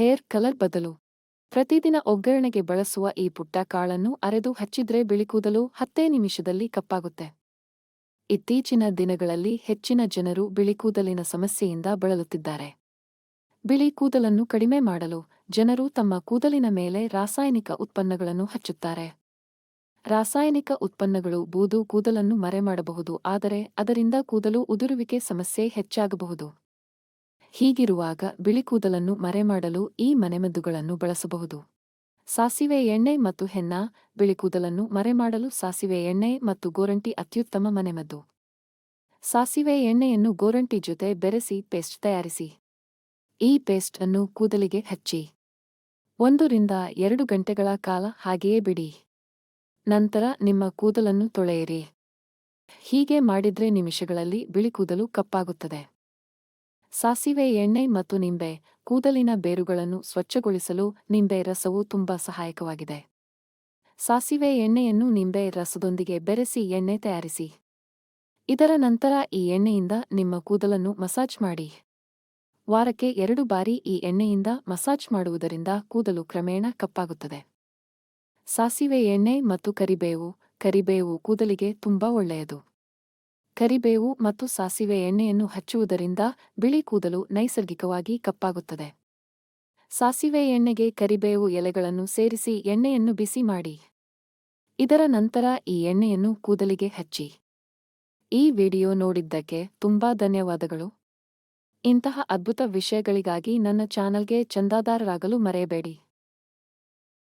Hair colour ಬದಲು. ಪ್ರತಿದಿನ ಒಗ್ಗರಣೆಗೆ ಬಳಸುವ ಈ ಪುಟ್ಟ ಕಾಳನ್ನು ಅರೆದು ಹಚ್ಚಿದ್ರೆ ಬಿಳಿಕೂದಲು ಹತ್ತೇ ನಿಮಿಷದಲ್ಲಿ ಕಪ್ಪಾಗುತ್ತೆ. ಇತ್ತೀಚಿನ ದಿನಗಳಲ್ಲಿ ಹೆಚ್ಚಿನ ಜನರು ಬಿಳಿಕೂದಲಿನ ಸಮಸ್ಯೆಯಿಂದ ಬಳಲುತ್ತಿದ್ದಾರೆ. ಬಿಳಿ ಕೂದಲನ್ನು ಕಡಿಮೆ ಮಾಡಲು ಜನರು ತಮ್ಮ ಕೂದಲಿನ ಮೇಲೆ ರಾಸಾಯನಿಕ ಉತ್ಪನ್ನಗಳನ್ನು ಹಚ್ಚುತ್ತಾರೆ. ರಾಸಾಯನಿಕ ಉತ್ಪನ್ನಗಳು ಬೂದು ಕೂದಲನ್ನು ಮರೆಮಾಡಬಹುದು, ಆದರೆ ಅದರಿಂದ ಕೂದಲು ಉದುರುವಿಕೆ ಸಮಸ್ಯೆ ಹೆಚ್ಚಾಗಬಹುದು. ಹೀಗಿರುವಾಗ ಬಿಳಿಕೂದಲನ್ನು ಮರೆಮಾಡಲು ಈ ಮನೆಮದ್ದುಗಳನ್ನು ಬಳಸಬಹುದು. ಸಾಸಿವೆ ಎಣ್ಣೆ ಮತ್ತು ಹೆನ್ನ ಬಿಳಿಕೂದಲನ್ನು ಮರೆಮಾಡಲು ಸಾಸಿವೆ ಎಣ್ಣೆ ಮತ್ತು ಗೋರಂಟಿ ಅತ್ಯುತ್ತಮ ಮನೆಮದ್ದು. ಸಾಸಿವೆ ಎಣ್ಣೆಯನ್ನು ಗೋರಂಟಿ ಜೊತೆ ಬೆರೆಸಿ ಪೇಸ್ಟ್ ತಯಾರಿಸಿ. ಈ ಪೇಸ್ಟ್ ಅನ್ನು ಕೂದಲಿಗೆ ಹಚ್ಚಿ. ಒಂದರಿಂದ ಎರಡು ಗಂಟೆಗಳ ಕಾಲ ಹಾಗೆಯೇ ಬಿಡಿ. ನಂತರ ನಿಮ್ಮ ಕೂದಲನ್ನು ತೊಳೆಯಿರಿ. ಹೀಗೆ ಮಾಡಿದ್ರೆ ನಿಮಿಷಗಳಲ್ಲಿ ಬಿಳಿ ಕೂದಲು ಕಪ್ಪಾಗುತ್ತದೆ. ಸಾಸಿವೆ ಎಣ್ಣೆ ಮತ್ತು ನಿಂಬೆ ಕೂದಲಿನ ಬೇರುಗಳನ್ನು ಸ್ವಚ್ಛಗೊಳಿಸಲು ನಿಂಬೆ ರಸವು ತುಂಬಾ ಸಹಾಯಕವಾಗಿದೆ. ಸಾಸಿವೆ ಎಣ್ಣೆಯನ್ನು ನಿಂಬೆ ರಸದೊಂದಿಗೆ ಬೆರೆಸಿ ಎಣ್ಣೆ ತಯಾರಿಸಿ. ಇದರ ನಂತರ ಈ ಎಣ್ಣೆಯಿಂದ ನಿಮ್ಮ ಕೂದಲನ್ನು ಮಸಾಜ್ ಮಾಡಿ. ವಾರಕ್ಕೆ ಎರಡು ಬಾರಿ ಈ ಎಣ್ಣೆಯಿಂದ ಮಸಾಜ್ ಮಾಡುವುದರಿಂದ ಕೂದಲು ಕ್ರಮೇಣ ಕಪ್ಪಾಗುತ್ತದೆ. ಸಾಸಿವೆ ಎಣ್ಣೆ ಮತ್ತು ಕರಿಬೇವು ಕರಿಬೇವು ಕೂದಲಿಗೆ ತುಂಬಾ ಒಳ್ಳೆಯದು. ಕರಿಬೇವು ಮತ್ತು ಸಾಸಿವೆ ಎಣ್ಣೆಯನ್ನು ಹಚ್ಚುವುದರಿಂದ ಬಿಳಿ ಕೂದಲು ನೈಸರ್ಗಿಕವಾಗಿ ಕಪ್ಪಾಗುತ್ತದೆ. ಸಾಸಿವೆ ಎಣ್ಣೆಗೆ ಕರಿಬೇವು ಎಲೆಗಳನ್ನು ಸೇರಿಸಿ ಎಣ್ಣೆಯನ್ನು ಬಿಸಿ ಮಾಡಿ. ಇದರ ನಂತರ ಈ ಎಣ್ಣೆಯನ್ನು ಕೂದಲಿಗೆ ಹಚ್ಚಿ. ಈ ವಿಡಿಯೋ ನೋಡಿದ್ದಕ್ಕೆ ತುಂಬಾ ಧನ್ಯವಾದಗಳು. ಇಂತಹ ಅದ್ಭುತ ವಿಷಯಗಳಿಗಾಗಿ ನನ್ನ ಚಾನಲ್ಗೆ ಚಂದಾದಾರರಾಗಲು ಮರೆಯಬೇಡಿ.